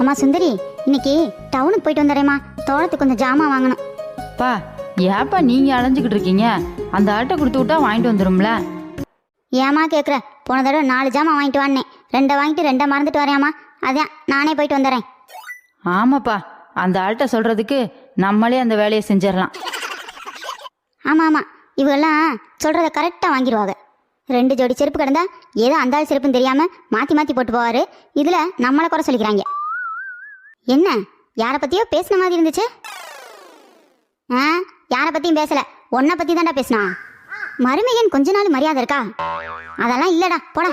அம்மா சுந்தரி இன்னைக்கு டவுனுக்கு போயிட்டு வந்துடுறேம்மா தோட்டத்துக்கு கொஞ்சம் ஜாமான் வாங்கணும். பா ஏப்பா நீங்க அலைஞ்சுக்கிட்டு இருக்கீங்க? அந்த ஆட்டை கொடுத்து விட்டா வாங்கிட்டு வந்துரும்ல? ஏமா கேட்குற போன தடவை நாலு ஜாமான் வாங்கிட்டு வானேன் ரெண்டை வாங்கிட்டு ரெண்டை மறந்துட்டு வரேம்மா அதான் நானே போயிட்டு வந்துடுறேன் ஆமாப்பா அந்த ஆள்கிட்ட சொல்றதுக்கு நம்மளே அந்த வேலையை செஞ்சிடலாம். ஆமாம் ஆமாம் இவங்கெல்லாம் சொல்கிறத கரெக்டாக வாங்கிடுவாங்க ரெண்டு ஜோடி செருப்பு கிடந்தா ஏதோ அந்த செருப்புன்னு தெரியாமல் மாற்றி மாற்றி போட்டு போவார். இதில் நம்மளை குறை சொல்லிக்கிறாங்க. என்ன? யாரை பற்றியோ பேசின மாதிரி இருந்துச்சு? ஆ? யாரை பற்றியும் பேசலை. உன்னை பற்றி தான்டா பேசினா. மருமையன் கொஞ்ச நாள் மரியாதை இருக்கா? அதெல்லாம் இல்லைடா போடா.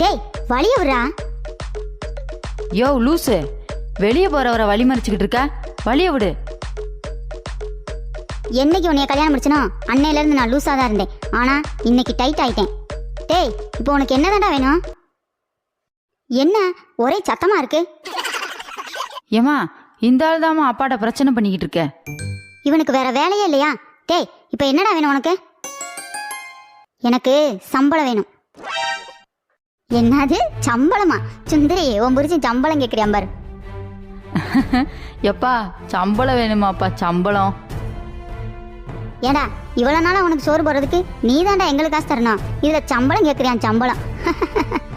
டேய் வழிய விடுறா. யோ லூசு. வெளியே போறவரை வழி மறிச்சுக்கிட்டு இருக்க? வழிய விடு. என்னைக்கு உன்னைய கல்யாணம் முடிச்சனோ அன்னையிலேருந்து நான் லூஸாக தான் இருந்தேன். ஆனால் இன்னைக்கு டைட் ஆயிட்டேன். டேய் இப்போ உனக்கு என்னதான்டா வேணும்? என்ன? ஒரே சத்தமா இருக்கு. ஏமா இந்த ஆள் தாம்மா அப்பாட்ட பிரச்சனை பண்ணிக்கிட்டு இருக்க. இவனுக்கு வேற வேலையே இல்லையா? டேய் இப்போ என்னடா வேணும் உனக்கு? எனக்கு சம்பளம் வேணும். என்னது? சம்பளமா? சுந்தரி உன் புரிச்சு சம்பளம் கேட்குறியாம் பாரு. எப்பா சம்பளம் வேணுமாப்பா சம்பளம். ஏடா இவ்வளோ நாளாக உனக்கு சோறு போடுறதுக்கு நீ தான்டா எங்களுக்கு காசு தரணும். இதில் சம்பளம் கேட்குறியான் சம்பளம்?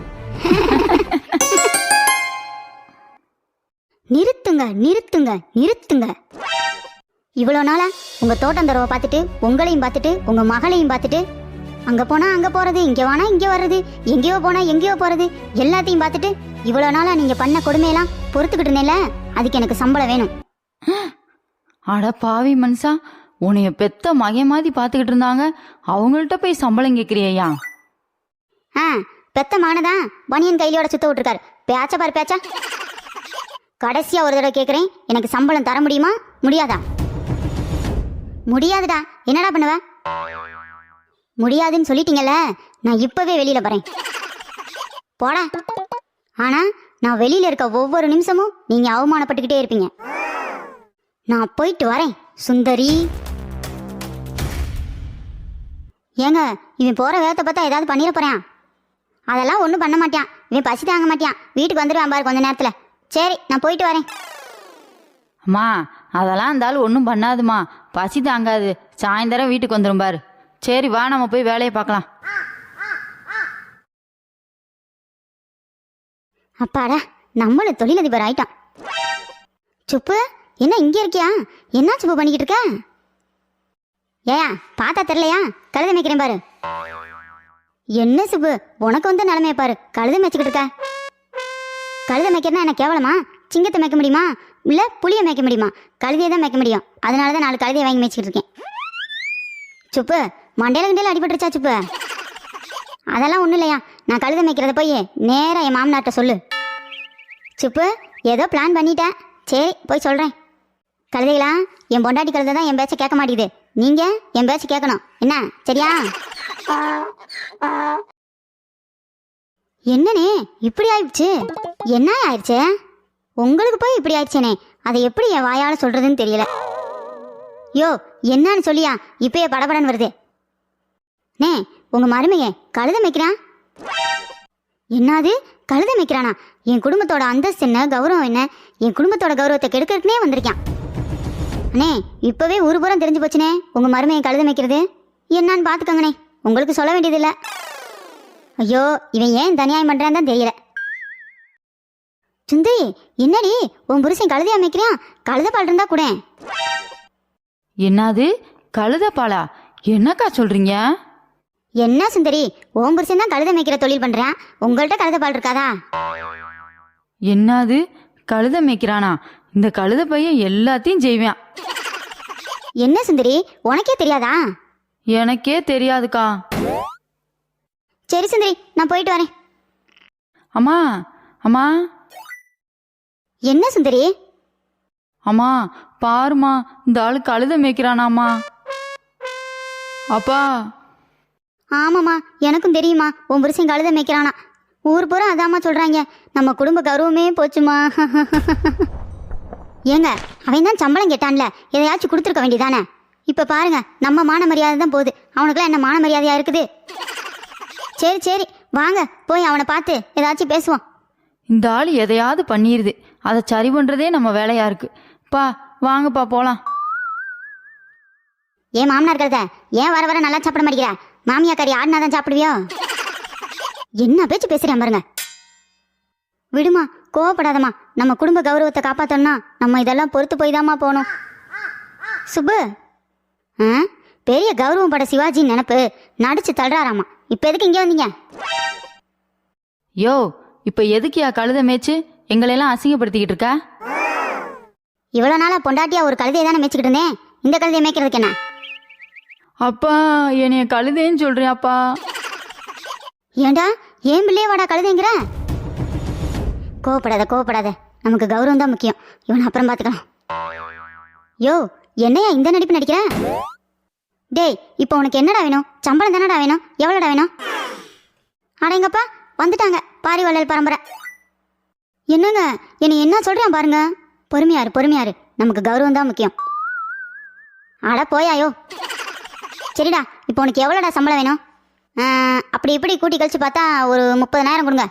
நிறுத்துங்க நிறுத்துங்க நிறுத்துங்க. இவ்வளோ நாளா உங்க தோட்டம் தரவை பார்த்துட்டு உங்களையும் பார்த்துட்டு உங்க மகளையும் பார்த்துட்டு அங்க போனா அங்க போறது இங்க வானா இங்க வர்றது எங்கேயோ போனா எங்கேயோ போறது எல்லாத்தையும் பார்த்துட்டு இவ்வளோ நாளா நீங்க பண்ண கொடுமையெல்லாம் பொறுத்துக்கிட்டு அதுக்கு எனக்கு சம்பளம் வேணும். அட பாவி மனுஷா. உன்னைய பெத்த மகன் மாதிரி பார்த்துக்கிட்டு இருந்தாங்க. அவங்கள்ட்ட போய் சம்பளம் கேட்குறியா ஆ பெத்த மானதான் பனியன் கையிலோட சுத்த விட்டுருக்காரு. பேச்சா பாரு பேச்சா. கடைசியா ஒரு தடவை கேட்குறேன் எனக்கு சம்பளம் தர முடியுமா? முடியாதா? முடியாதுடா. என்னடா பண்ணுவ? முடியாதுன்னு சொல்லிட்டீங்கல்ல நான் இப்பவே வெளியில போறேன். போடா. ஆனா நான் வெளியில இருக்க ஒவ்வொரு நிமிஷமும் நீங்க அவமானப்பட்டுக்கிட்டே இருப்பீங்க. நான் போயிட்டு வரேன் சுந்தரி. ஏங்க இவன் போற வேகத்தை பார்த்தா ஏதாவது பண்ணிட போறான். அதெல்லாம் ஒன்றும் பண்ண மாட்டான். இவன் பசி தாங்க மாட்டான். வீட்டுக்கு வந்துடுவான் பாரு கொஞ்ச நேரத்தில். சரி நான் போயிட்டு வரேன். அம்மா அதெல்லாம் ஆள் ஒன்றும் பண்ணாதுமா பசி தாங்காது. சாயந்தரம் வீட்டுக்கு வந்துடும் பாரு. சரி வா நம்ம போய் வேலையை பார்க்கலாம். அப்பாடா நம்மளும் தொழிலதிபர் ஆயிட்டான். சுப்பு என்ன இங்கே இருக்கியா? என்ன சுப்பு பண்ணிக்கிட்டு இருக்க? ஏயா பார்த்தா தெரியலையா? கழுதை மேய்க்கிறேன் பாரு. என்ன சுப்பு? உனக்கு வந்து நிலைமைய பாரு. கழுதை மேய்ச்சிக்கிட்டு இருக்க. கழுதை மேய்க்கிறனா என்ன கேவலமா? சிங்கத்தை மேய்க்க முடியுமா? இல்லை புளியை மேய்க்க முடியுமா? கழுதையை தான் மேய்க்க முடியும். அதனால தான் நாலு கழுதையை வாங்கி மேய்ச்சிக்கிட்டு இருக்கேன். சுப்பு மண்டையில கிண்டையில அடிபட்டுருச்சா சுப்பு? அதெல்லாம் ஒன்றும் இல்லையா? நான் கழுதை மேய்க்கிறத போய் நேராக என் மாமனார்ட்ட சொல்லு. சுப்பு ஏதோ பிளான் பண்ணிட்டேன் சரி போய் சொல்கிறேன் கழுதைகளா என் பொண்டாட்டி கழுதை தான் என் பேச்சை கேட்க மாட்டேங்குது. நீங்கள் என் பேச்சை கேட்கணும் என்ன? சரியா? என்னனே? இப்படி ஆயிடுச்சு. என்ன ஆயிடுச்சு? உங்களுக்கு போய் இப்படி ஆயிடுச்சேனே. அதை எப்படி என் வாயால சொல்றதுன்னு தெரியல. யோ என்னன்னு சொல்லியா? இப்பயே படபடன்னு வருது. நே உங்க மருமைய கழுத மேய்க்கிறான் என்னது? கழுத மேய்க்கிறானா? என் குடும்பத்தோட அந்தஸ்து என்ன? கௌரவம் என்ன? என் குடும்பத்தோட கௌரவத்தை கெடுக்கிறதுக்குனே வந்திருக்கான். அண்ணே இப்பவே ஊர் பூரம் தெரிஞ்சு போச்சுனே. உங்க மருமையை கழுத மேய்க்கிறது? என்னன்னு பாத்துக்கோங்கண்ணே உங்களுக்கு சொல்ல வேண்டியதில்லை. ஐயோ இவன் ஏன் தனியாயம் பண்றான்னு தான் தெரியல. சுந்தரி என்னடி? உன் புருஷன் கழுதையா மேய்க்கிறான் கழுத பால் இருந்தா கூட. என்னது? கழுத பாலா? என்னக்கா சொல்றீங்க? என்ன சுந்தரி? உன் புருஷன் தான் கழுத மேய்க்கிற தொழில் பண்றான் உங்கள்கிட்ட கழுத பால் இருக்காதா? என்னது? கழுத மேய்க்கிறானா? இந்த கழுத பையன் எல்லாத்தையும் செய்வான். என்ன சுந்தரி உனக்கே தெரியாதா? எனக்கே தெரியாதுக்கா. சரி சுந்தரி நான் போயிட்டு வரேன். அம்மா அம்மா. என்ன சுந்தரி? அம்மா பாருமா இந்த ஆளு கழுத மேய்க்கிறானாம்மா. அப்பா. ஆமாம்மா எனக்கும் தெரியுமா உன் புருஷன் கழுத மேய்க்கிறானா. ஊர் பூரா அதாம்மா சொல்றாங்க. நம்ம குடும்ப கௌரவமே போச்சுமா ஏங்க அவன் தான் சம்பளம் கேட்டான்ல எதையாச்சும் கொடுத்துருக்க வேண்டியதானே? இப்போ பாருங்க நம்ம மான மரியாதை தான் போகுது. அவனுக்குலாம் என்ன மான மரியாதையா இருக்குது? சரி சரி வாங்க போய் அவனை பார்த்து ஏதாச்சும் பேசுவோம். இந்த ஆள் எதையாவது பண்ணிடுது அதை சரி பண்ணுறதே நம்ம வேலையா இருக்கு. பா வாங்கப்பா போகலாம் ஏன் மாமனார் கழுத ஏன் வர வர நல்லா சாப்பிட மாட்டேங்கிற? மாமியா கறி ஆடினா தான் சாப்பிடுவியோ? என்ன பேச்சு பேசுறேன் பாருங்க. விடுமா கோவப்படாதம்மா. நம்ம குடும்ப கௌரவத்தை காப்பாத்தோம்னா நம்ம இதெல்லாம் பொறுத்து போய் தாம்மா போகணும். சுப்பு ஆ? பெரிய கௌரவம் பட சிவாஜி நினப்பு நடிச்சு தள்ளுறாராமா இப்போ எதுக்கு இங்கே வந்தீங்க? யோ இப்போ எதுக்குயா கழுத மேய்ச்சு? எங்களையெல்லாம் அசிங்கப்படுத்திக்கிட்டு இருக்கா? இவ்வளோ நாளா பொண்டாட்டியா ஒரு கழுதையை தானே மேய்ச்சிக்கிட்டு இருந்தேன். இந்த கழுதையை மேய்க்கிறதுக்கு என்ன? அப்பா என்னைய கழுதேன்னு சொல்றியாப்பா? ஏண்டா? ஏன் பிள்ளையே வாடா கழுதைங்கிற? கோவப்படாத கோவப்படாத. நமக்கு கௌரவம் தான் முக்கியம். இவனை அப்புறம் பார்த்துக்கலாம் யோ என்னையா இந்த நடிப்பு நடிக்கிற? டேய் இப்போ உனக்கு என்னடா வேணும்? சம்பளம் தானடா வேணும்? எவ்வளோடா வேணும்? அடேங்கப்பா வந்துட்டாங்க. பாரி வள்ளல் பரம்பரை. என்னங்க என்னை என்ன சொல்கிறேன் பாருங்க. பொறுமையாரு பொறுமையாரு. நமக்கு கௌரவம் தான் முக்கியம். அட போயாயோ சரிடா இப்போ உனக்கு எவ்வளோடா சம்பளம் வேணும்? அப்படி இப்படி கூட்டி கழிச்சு பார்த்தா ஒரு முப்பதனாயிரம் கொடுங்க.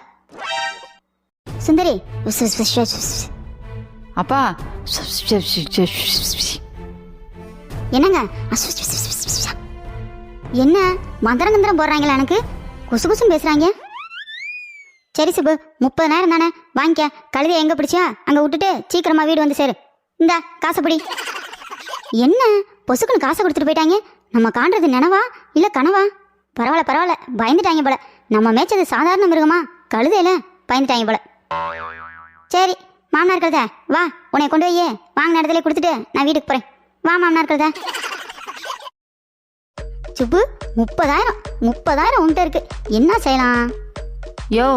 சுந்தரி. அப்பா என்னங்க. என்ன மந்திரம் கந்திரம் போடுறாங்களா எனக்கு குசு குசுன்னு பேசுறாங்க சரி சுப்பு முப்பதனாயிரம் தானே வாங்கிக்க கழுதை எங்க பிடிச்சியா அங்க விட்டுட்டு சீக்கிரமா வீடு வந்து சேரு இந்த காசை பிடி என்ன பொசுக்குன்னு காசை கொடுத்துட்டு போயிட்டாங்க நம்ம காண்றது நினவா இல்ல கனவா பரவாயில்ல பரவாயில்ல பயந்துட்டாங்க போல நம்ம மேய்ச்சது சாதாரண மிருகமா கழுதையில பயந்துட்டாங்க போல சரி மாமனார் கழுத வா உன்னை கொண்டு போய் வாங்கின இடத்துல கொடுத்துட்டு நான் வீட்டுக்கு போறேன். வா மாமனார் கழுத சுப்பு முப்பதாயிரம் முப்பதாயிரம் உன்கிட்ட இருக்கு. என்ன செய்யலாம்? யோ.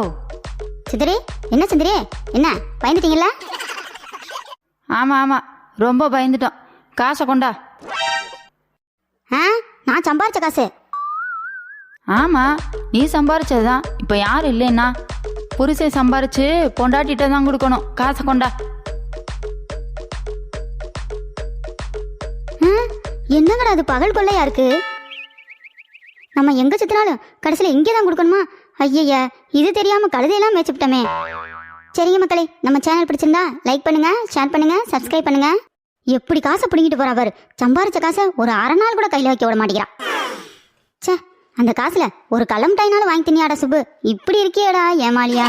சித்திரி என்ன சித்திரி? என்ன பயந்துட்டீங்களா? ஆமாம் ஆமாம் ரொம்ப பயந்துட்டோம். காசை கொண்டா. ஆ நான் சம்பாரிச்ச காசு. ஆமாம் நீ சம்பாரிச்சது தான் இப்போ யார் இல்லைன்னா புருஷன் சம்பாரிச்சு பொண்டாட்டிட்ட தான் கொடுக்கணும். காசை கொண்டா. ஆ, என்னங்கடா அது பகல் கொள்ளையா இருக்கு? நம்ம எங்க சுத்தினாலும் கடைசியில் இங்கே தான் கொடுக்கணுமா? ஐயய்ய இது தெரியாம கழுதையெல்லாம் மேய்ச்சிவிட்டோமே சரிங்க மக்களே நம்ம சேனல் பிடிச்சிருந்தா லைக் பண்ணுங்க ஷேர் பண்ணுங்க சப்ஸ்கிரைப் பண்ணுங்க. எப்படி காசை பிடிங்கிட்டு போறா அவர் சம்பாரிச்ச காசை ஒரு அரை நாள் கூட கையில் வைக்க விட மாட்டேங்கிறான் ச்சே அந்த காசுல ஒரு களம் டைனாலும் வாங்கி தின்னியாடா சுப்பு. இப்படி இருக்கியேடா ஏமாலியா